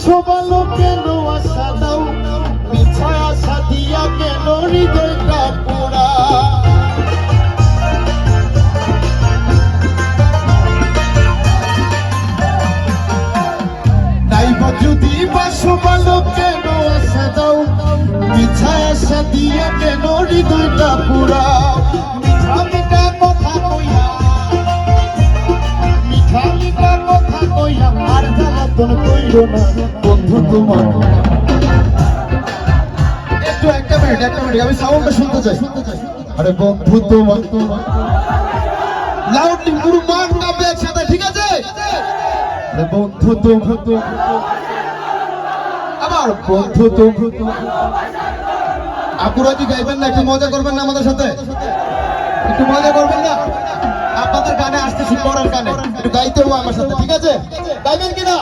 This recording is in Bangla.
বাসো ভালো কেন আশা দাও মিছা আশা দিয়া কেন হৃদয়টা পোড়া? যদি বাসো ভালো কেন আশা দাও মিছা আশা দিয়া কেন হৃদয়টা পুরাও মিঠা মিঠা কইরো না বন্ধু তোমার। একটু একটা মিনিট একটা মিনিট আমি সাউন্ডটা শুনতে চাই। আরে বন্ধু তোমার। তোমার লাউডলি পুরো মান কাঁপবে একসাথে ঠিক আছে? আরে বন্ধু তোমার। তোমার আবার বন্ধু তুমি আপুরা কি গাইবেন না একটু মজা করবেন না আমাদের সাথে? একটু মজা করবেন না? আপনাদের গানে আসতেছি পরের গানে। একটু গাইতে হবে আমার সাথে ঠিক আছে? গাইবেন কিনা?